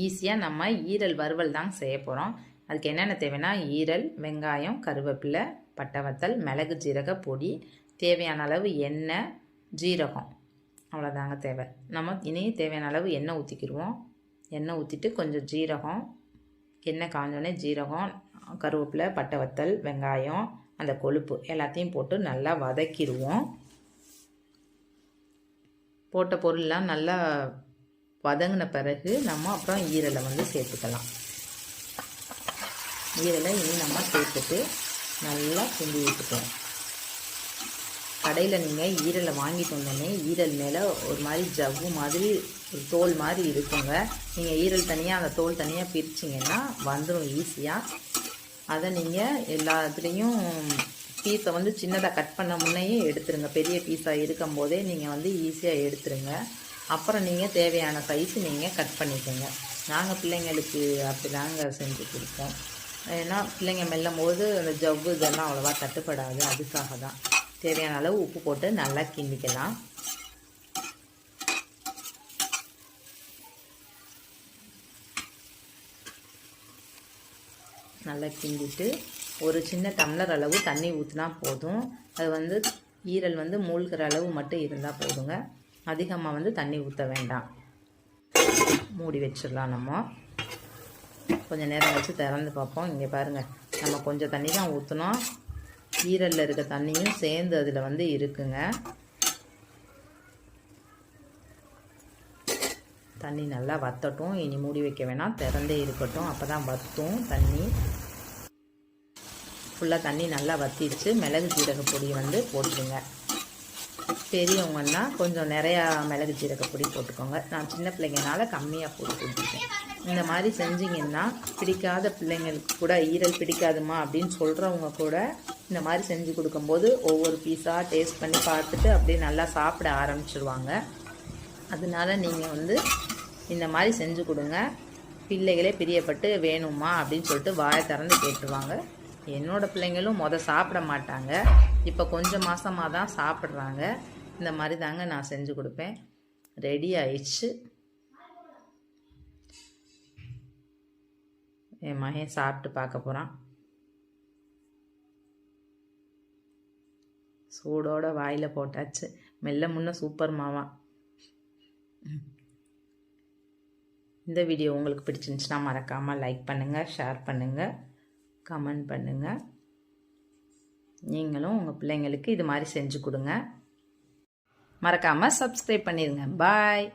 ஈஸியாக நம்ம ஈரல் வறுவல் தாங்க செய்ய போகிறோம் அதுக்கு என்னென்ன தேவைன்னா ஈரல் வெங்காயம் கருவேப்பிலை பட்டை வத்தல் மிளகு ஜீரக பொடி தேவையான அளவு எண்ணெய் ஜீரகம். அவ்வளோதாங்க தேவை. நம்ம இனி தேவையான அளவு எண்ணெய் ஊற்றிக்கிடுவோம் எண்ணெய் ஊற்றிட்டு கொஞ்சம் ஜீரகம் எண்ணெய் காஞ்சோடனே ஜீரகம் கருவேப்பிலை பட்டை வத்தல் வெங்காயம் அந்த கொழுப்பு எல்லாத்தையும் போட்டு நல்லா வதக்கிடுவோம் போட்ட பொருள்லாம் நல்லா வதங்கின பிறகு நம்ம அப்புறம் ஈரலை வந்து சேர்த்துக்கலாம். ஈரலை இனி நம்ம சேர்த்துட்டு நல்லா கிண்டி விட்டுக்கலாம் கடையில் நீங்கள் ஈரலை வாங்கிட்டு வந்தோடனே ஈரல் மேலே ஒரு மாதிரி ஜவ்வு மாதிரி ஒரு தோல் மாதிரி இருக்குங்க. நீங்கள் ஈரல் தனியாக அந்த தோல் தனியாக பிரிச்சிங்கன்னா வந்துடும் ஈஸியாக அதை நீங்கள் எல்லாத்துலேயும் பீஸை வந்து சின்னதாக கட் பண்ண முன்னையே எடுத்துருங்க. பெரிய பீஸாக இருக்கும் போதே நீங்கள் வந்து ஈஸியாக எடுத்துருங்க. அப்புறம் நீங்கள் தேவையான சைஸ் நீங்கள் கட் பண்ணிக்கோங்க. நாங்கள் பிள்ளைங்களுக்கு அப்படி தாங்க செஞ்சு கொடுப்போம். ஏன்னா பிள்ளைங்க மெல்லும் போது அந்த ஜவ்வு இதெல்லாம் அவ்வளோவா தட்டுப்படாது. அதுக்காக தான். தேவையான அளவு உப்பு போட்டு நல்லா கிண்டிக்கலாம். நல்லா கிண்டிட்டு ஒரு சின்ன டம்ளர் அளவு தண்ணி ஊற்றினா போதும். அது வந்து ஈரல் வந்து மூழ்கிற அளவு மட்டும் இருந்தால் போதுங்க. அதிகமாக வந்து தண்ணி ஊற்ற வேண்டாம். மூடி வச்சிடலாம் நம்ம. கொஞ்சம் நேரம் வச்சு திறந்து பார்ப்போம். இங்கே பாருங்கள் நம்ம கொஞ்சம் தண்ணி தான் ஊற்றினோம் ஈரலில் இருக்க தண்ணியும் சேர்ந்து அதில் வந்து இருக்குங்க. தண்ணி நல்லா வத்தட்டும். இனி மூடி வைக்க வேணாம். திறந்தே இருக்கட்டும். அப்போ தான் வத்தும் தண்ணி. ஃபுல்லாக தண்ணி நல்லா வத்திடுச்சு. மிளகு ஜீரக பொடி வந்து போட்டுருங்க. பெரியவங்கன்னா கொஞ்சம் நிறையா மிளகு ஜீரக பொடி போட்டுக்கோங்க. நான் சின்ன பிள்ளைங்கனால கம்மியாக போட்டு கொடுத்துருக்கேன் இந்த மாதிரி செஞ்சிங்கன்னா பிடிக்காத பிள்ளைங்களுக்கு கூட ஈரல் பிடிக்காதுமா அப்படின்னு சொல்கிறவங்க கூட இந்த மாதிரி செஞ்சு கொடுக்கும்போது ஒவ்வொரு பீஸாக டேஸ்ட் பண்ணி பார்த்துட்டு அப்படியே நல்லா சாப்பிட ஆரம்பிச்சிருவாங்க. அதனால நீங்கள் வந்து இந்த மாதிரி செஞ்சு கொடுங்க. பிள்ளைகளே பிரியப்பட்டு வேணுமா அப்படின்னு சொல்லிட்டு வாயை திறந்து கேட்டுருவாங்க. என்னோடய பிள்ளைங்களும் மொதல் சாப்பிட மாட்டாங்க. இப்போ கொஞ்சம் மாதமாக தான் சாப்பிட்றாங்க. இந்த மாதிரி தாங்க நான் செஞ்சு கொடுப்பேன். ரெடி ஆயிடுச்சு. என் மகன் சாப்பிட்டு பார்க்க போகிறான் சூடோட வாயில் போட்டாச்சு. மெல்ல முன்ன சூப்பர் மாவா. இந்த வீடியோ உங்களுக்கு பிடிச்சிருந்துச்சுன்னா மறக்காமல் லைக் பண்ணுங்கள் ஷேர் பண்ணுங்கள் கமெண்ட் பண்ணுங்கள் நீங்களும் உங்கள் பிள்ளைங்களுக்கு இது மாதிரி செஞ்சு கொடுங்க. மறக்காமல் சப்ஸ்கிரைப் பண்ணிடுங்க பாய்